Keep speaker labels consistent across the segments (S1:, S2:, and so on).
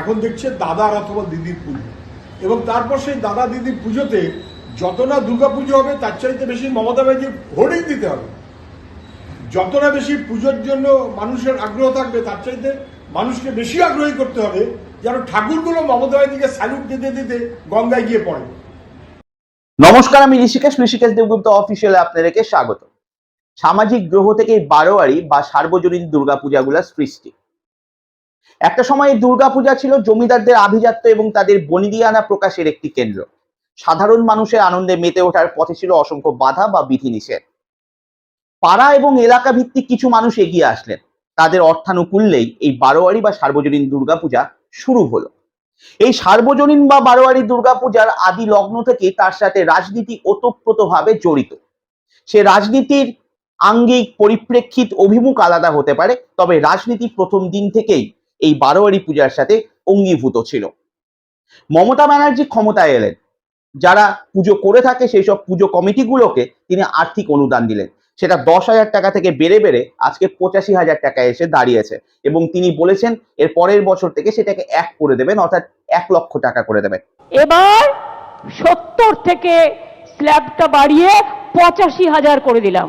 S1: এখন দেখছে দাদার অথবা দিদির পুজো। এবং তারপর সেই দাদা দিদির পুজোতে যত না দুর্গা পুজো হবে, তার চাইতে বেশি মমতা ব্যানার্জি হোর্ডিং দিতে হবে। যত না বেশি পুজোর জন্য মানুষের আগ্রহ থাকবে, তার চাইতে মানুষকে বেশি আগ্রহী করতে হবে, যেন ঠাকুরগুলো মমতা ব্যানার্জিকে স্যালুট দিতে দিতে গঙ্গায় গিয়ে পড়ে।
S2: নমস্কার, আমি ঋষিকেশ ঋষিকেশ দেবগুপ্ত অফিসিয়ালে আপনাদেরকে স্বাগত সামাজিক গ্রহ থেকে বারোয়ারি বা সার্বজনীন দুর্গাপূজাগুলোর সৃষ্টি। একটা সময় দুর্গাপূজা ছিল জমিদারদের আভিজাত্য এবং তাদের বনিদিয়ানা প্রকাশের একটি কেন্দ্র। সাধারণ মানুষের আনন্দে মেতে ওঠার পথে ছিল অসংখ্য বাধা বা বিধিনিষেধ। পাড়া এবং এলাকা ভিত্তিক কিছু মানুষ এগিয়ে আসলেন। তাদের অর্থানুকূল্যেই এই বারোয়ারি বা সার্বজনীন দুর্গাপূজা শুরু হলো। এই সার্বজনীন বা বারোয়ারি দুর্গাপূজার আদি লগ্ন থেকে তার সাথে রাজনীতি ওতপ্রোতভাবে জড়িত। সে রাজনীতির আঙ্গিক পরিপ্রেক্ষিত অভিমুখ আলাদা হতে পারে, তবে রাজনীতি প্রথম দিন থেকেই এই বারোয়ারি পূজার সাথে অঙ্গীভূত ছিল। মমতা ব্যানার্জি ক্ষমতায় এলেন। যারা পুজো করে থাকে সেই সব পুজো কমিটিগুলোকে তিনি আর্থিক অনুদান দিলেন। সেটা দশ হাজার টাকা থেকে বেড়ে বেড়ে আজকে পঁচাশি হাজার টাকা এসে দাঁড়িয়েছে এবং তিনি বলেছেন, এর পরের বছর থেকে সেটাকে এক করে দেবেন, অর্থাৎ এক লক্ষ টাকা করে দেবেন।
S3: এবার সত্তর থেকে স্ল্যাবটা বাড়িয়ে পঁচাশি হাজার করে দিলাম।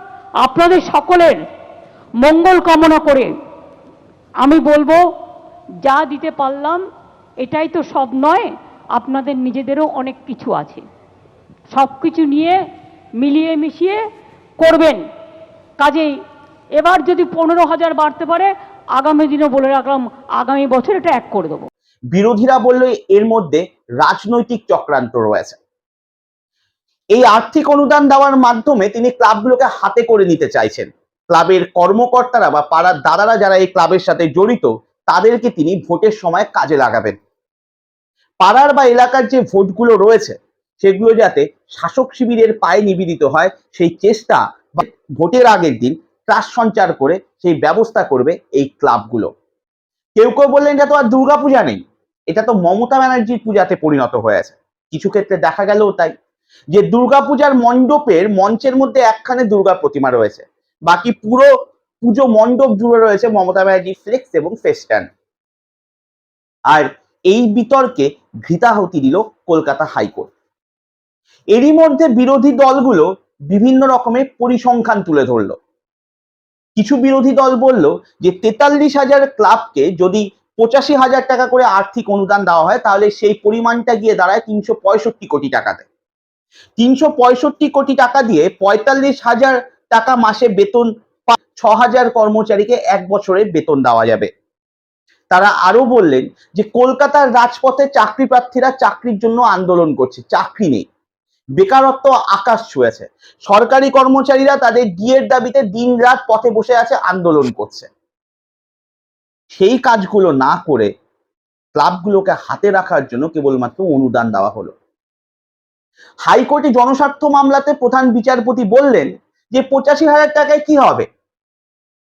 S3: আপনাদের সকলের মঙ্গল কামনা করে আমি বলব, যা দিতে পারলাম, এটাই তো সব নয়, আপনাদের নিজেদেরও অনেক কিছু আছে। সব কিছু নিয়ে মিলিয়ে মিশিয়ে করবেন। কাজেই এবার যদি পনেরো হাজার বাড়তে পারে, আগামী দিনে বলে রাখলাম, আগামী বছর এটা এক করে দেবো।
S2: বিরোধীরা বলল এর মধ্যে রাজনৈতিক চক্রান্ত রয়েছে। এই আর্থিক অনুদান দেওয়ার মাধ্যমে তিনি ক্লাবগুলোকে হাতে করে নিতে চাইছেন। ক্লাবের কর্মকর্তারা বা পাড়ার দাদারা যারা এই ক্লাবের সাথে জড়িত, তাদেরকে তিনি ভোটের সময় কাজে লাগাবেন। পাড়ার বা এলাকার যে ভোটগুলো রয়েছে, সেগুলো যাতে শাসক শিবিরের পায়ে নিবেদিত হয়, সেই চেষ্টা ভোটের আগের দিন ত্রাস সঞ্চার করে সেই ব্যবস্থা করবে এই ক্লাবগুলো। কেউ কেউ বললেন, এটা তো আর দুর্গাপূজা নেই। এটা তো মমতা ব্যানার্জির পূজাতে পরিণত হয়েছে কিছু ক্ষেত্রে দেখা গেলেও তাই। যে দুর্গাপূজার মণ্ডপের মঞ্চের মধ্যে একখানে দুর্গা প্রতিমা রয়েছে। বাকি পুরো পুজো মণ্ডপ জুড়ে রয়েছে মমতা ব্যানার্জি ফ্লেক্স এবং ফেস্টান আর এই বিতর্কে ঘৃতাহতি দিল কলকাতা হাইকোর্ট। এরই মধ্যে বিরোধী দলগুলো বিভিন্ন রকমের পরিসংখ্যান তুলে ধরলো। কিছু বিরোধী দল বলল যে তেতাল্লিশ হাজার ক্লাবকে যদি পঁচাশি হাজার টাকা করে আর্থিক অনুদান দেওয়া হয়, তাহলে সেই পরিমাণটা গিয়ে দাঁড়ায় তিনশো পঁয়ষট্টি কোটি টাকাতে। তিনশো পঁয়ষট্টি কোটি টাকা দিয়ে পঁয়তাল্লিশ হাজার টাকা মাসে বেতন ছ হাজার কর্মচারীকে এক বছরের বেতন দেওয়া যাবে। তারা আরও বললেন যে, কলকাতার রাজপথে চাকরি প্রার্থীরা চাকরির জন্য আন্দোলন করছে, চাকরি নেই। বেকারত্ব আকাশ ছুঁয়েছে। সরকারি কর্মচারীরা তাদের ডিএর দাবিতে দিনরাত পথে বসে আছে, আন্দোলন করছে। সেই কাজগুলো না করে ক্লাবগুলোকে হাতে রাখার জন্য কেবলমাত্র অনুদান দেওয়া হলো। হাইকোর্টে জনস্বার্থ মামলাতে প্রধান বিচারপতি বললেন যে পঁচাশি হাজার টাকায় কি হবে?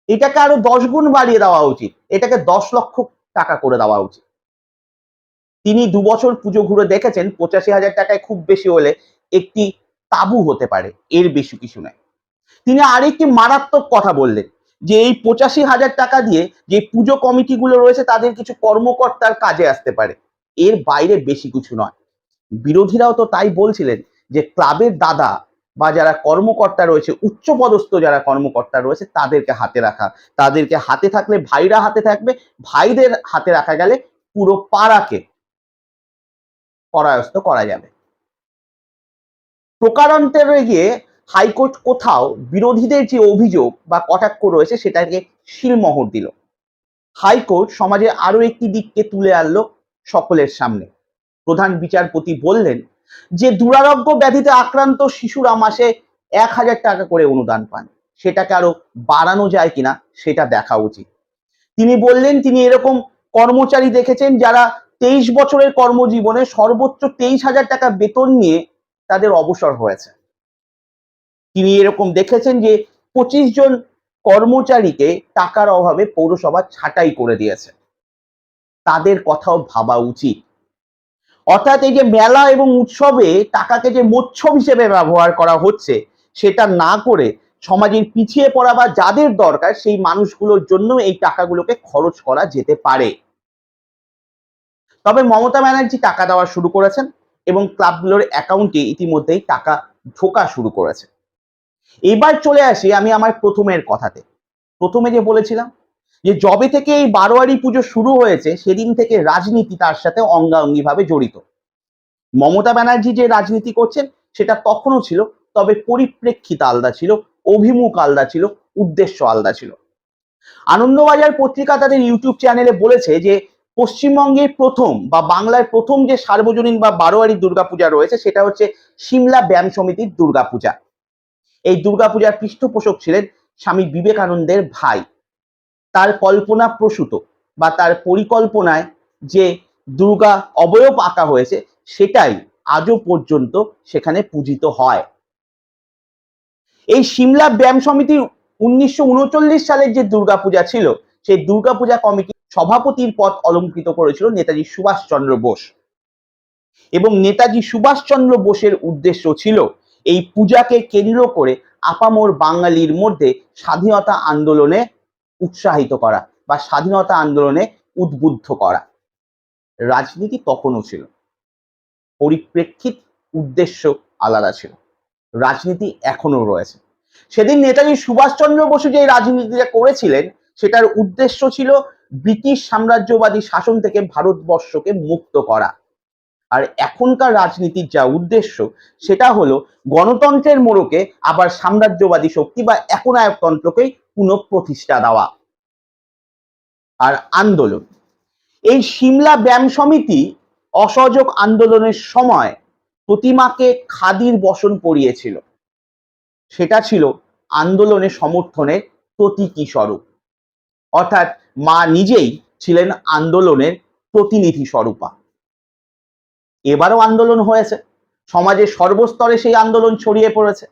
S2: এটাকে আরও দশ গুণ বাড়িয়ে দেওয়া উচিত। এটাকে দশ লক্ষ টাকা করে দেওয়া উচিত। তিনি দু বছর পুজো ঘুরে দেখেছেন, পঁচাশি হাজার টাকায় খুব বেশি হলে একটি তাবু হতে পারে, এর বেশি কিছু নয়। তিনি আরেকটি মারাত্মক কথা বললেন, যে এই পঁচাশি হাজার টাকা দিয়ে যে পুজো কমিটিগুলো রয়েছে, তাদের কিছু কর্মকর্তার কাজে আসতে পারে। এর বাইরে বেশি কিছু নয়। বিরোধীরাও তো তাই বলছিলেন যে ক্লাবের দাদা বা যারা কর্মকর্তা রয়েছে, উচ্চপদস্থ যারা কর্মকর্তা রয়েছে, তাদেরকে হাতে রাখা। তাদেরকে হাতে থাকলে ভাইরা হাতে থাকবে, ভাইদের হাতে রাখা গেলে পুরো পাড়াকে পরায়স্ত করা যাবে। প্রকারান্তরে গিয়ে হাইকোর্ট কোথাও বিরোধীদের যে অভিযোগ বা কটাক্ষ রয়েছে সেটাকে শিলমোহর দিল। হাইকোর্ট সমাজে আরও একটি দিককে তুলে আনলো সকলের সামনে। প্রধান বিচারপতি বললেন যে দুরারোগ্য ব্যাধিতে আক্রান্ত শিশুরা মাসে এক হাজার টাকা করে অনুদান পান। সেটাকে আরও বাড়ানো যায় কিনা সেটা দেখা উচিত। তিনি বললেন, তিনি এরকম কর্মচারী দেখেছেন যারা তেইশ বছরের কর্মজীবনে সর্বোচ্চ তেইশ হাজার টাকা বেতন নিয়ে তাদের অবসর হয়েছে। তিনি এরকম দেখেছেন যে পঁচিশ জন কর্মচারীকে টাকার অভাবে পৌরসভা ছাঁটাই করে দিয়েছে। তাদের কথাও ভাবা উচিত। অর্থাৎ এই যে মেলা এবং উৎসবে টাকাকে যে মোচ্ছব হিসেবে ব্যবহার করা হচ্ছে, সেটা না করে সমাজের পিছিয়ে পড়া বা যাদের দরকার, সেই মানুষগুলোর জন্য এই টাকাগুলোকে খরচ করা যেতে পারে। তবে মমতা ব্যানার্জি টাকা দেওয়া শুরু করেছেন এবং ক্লাবগুলোর অ্যাকাউন্টে ইতিমধ্যেই টাকা ঢোকা শুরু করেছে। এবার চলে আসি আমি আমার প্রথমের কথাতে। প্রথমে যে বলেছিলাম যে জবে থেকে এই বারোয়ারি পুজো শুরু হয়েছে, সেদিন থেকে রাজনীতি তার সাথে অঙ্গাঙ্গিভাবে জড়িত। মমতা ব্যানার্জি যে রাজনীতি করছেন, সেটা তখনও ছিল, তবে পরিপ্রেক্ষিত আলাদা ছিল, অভিমুখ আলাদা ছিল, উদ্দেশ্য আলাদা ছিল। আনন্দবাজার পত্রিকা তাদের ইউটিউব চ্যানেলে বলেছে যে পশ্চিমবঙ্গের প্রথম বা বাংলার প্রথম যে সার্বজনীন বা বারোয়ারি দুর্গাপূজা রয়েছে, সেটা হচ্ছে সিমলা ব্যায়াম সমিতির দুর্গাপূজা। এই দুর্গাপূজার পৃষ্ঠপোষক ছিলেন স্বামী বিবেকানন্দের ভাই। তার কল্পনা প্রসূত বা তার পরিকল্পনায় যে দুর্গা অবয়ব আঁকা হয়েছে, সেটাই আজও পর্যন্ত সেখানে পূজিত হয়। এই সিমলা ব্যায়াম সমিতির উনিশশো উনচল্লিশ সালের যে দুর্গাপূজা ছিল, সেই দুর্গাপূজা কমিটি সভাপতির পদ অলঙ্কৃত করেছিল নেতাজি সুভাষচন্দ্র বোস। এবং নেতাজি সুভাষচন্দ্র বোসের উদ্দেশ্য ছিল এই পূজাকে কেন্দ্র করে আপামোর বাঙালির মধ্যে স্বাধীনতা আন্দোলনে উৎসাহিত করা বা স্বাধীনতা আন্দোলনে উদ্বুদ্ধ করা। রাজনীতি তখনও ছিল। পরিপ্রেক্ষিত উদ্দেশ্য আলাদা ছিল। রাজনীতি এখনও রয়েছে। সেদিন নেতাজি সুভাষচন্দ্র বসু যে রাজনীতিটা করেছিলেন, সেটার উদ্দেশ্য ছিল ব্রিটিশ সাম্রাজ্যবাদী শাসন থেকে ভারতবর্ষকে মুক্ত করা। আর এখনকার রাজনীতির যা উদ্দেশ্য, সেটা হলো গণতন্ত্রের মোড়কে আবার সাম্রাজ্যবাদী শক্তি বা একনায়কতন্ত্রকেই পুনঃপ্রতিষ্ঠা দেওয়া আর আন্দোলন। এই সিমলা ব্যায়াম সমিতি অসহযোগ আন্দোলনের সময় প্রতিমাকে খাদির বসন পরিয়েছিল। সেটা ছিল আন্দোলনের সমর্থনের প্রতীকী স্বরূপ। অর্থাৎ মা নিজেই ছিলেন আন্দোলনের প্রতিনিধি স্বরূপা। এবারও আন্দোলন হয়েছে। সমাজের সর্বস্তরে সেই আন্দোলন ছড়িয়ে পড়েছে।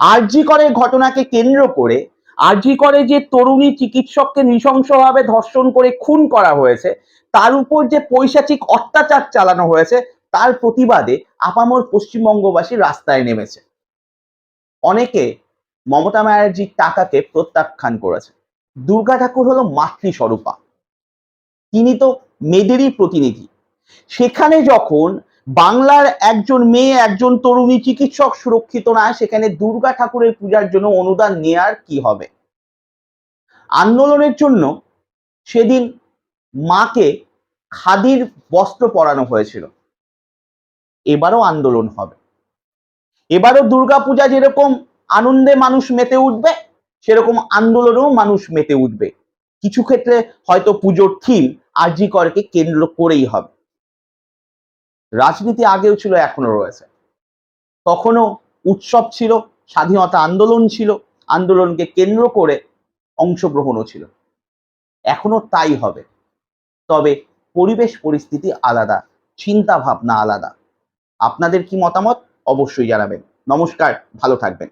S2: আরজি করের ঘটনাকে কেন্দ্র করে আরজি করে যে তরুণী চিকিৎসককে নৃশংসভাবে ধর্ষণ করে খুন করা হয়েছে, তার উপর যে পৈশাচিক অত্যাচার চালানো হয়েছে, তার প্রতিবাদে আপামর পশ্চিমবঙ্গবাসী রাস্তায় নেমেছে। অনেকে মমতা ব্যানার্জির টাকাকে প্রত্যাখ্যান করেছে। দুর্গা ঠাকুর হলো মাতৃস্বরূপা। তিনি তো মেয়েদেরই প্রতিনিধি। সেখানে যখন বাংলার একজন মেয়ে, একজন তরুণী চিকিৎসক সুরক্ষিত না, সেখানে দুর্গা ঠাকুরের পূজার জন্য অনুদান নেয়ার কি হবে? আন্দোলনের জন্য সেদিন মাকে খাদির বস্ত্র পরানো হয়েছিল। এবারও আন্দোলন হবে। এবারও দুর্গাপূজা যেরকম আনন্দে মানুষ মেতে উঠবে, সেরকম আন্দোলনেও মানুষ মেতে উঠবে। কিছু ক্ষেত্রে হয়তো পুজোর থিম আরজি করকে কেন্দ্র করেই হবে। রাজনীতি আগেও ছিল এখনও রয়েছে। তখনও উৎসব ছিল, স্বাধীনতা আন্দোলন ছিল, আন্দোলনকে কেন্দ্র করে অংশগ্রহণও ছিল। এখনও তাই হবে। তবে পরিবেশ পরিস্থিতি আলাদা চিন্তা ভাবনা আলাদা। আপনাদের কি মতামত? অবশ্যই জানাবেন। নমস্কার, ভালো থাকবেন।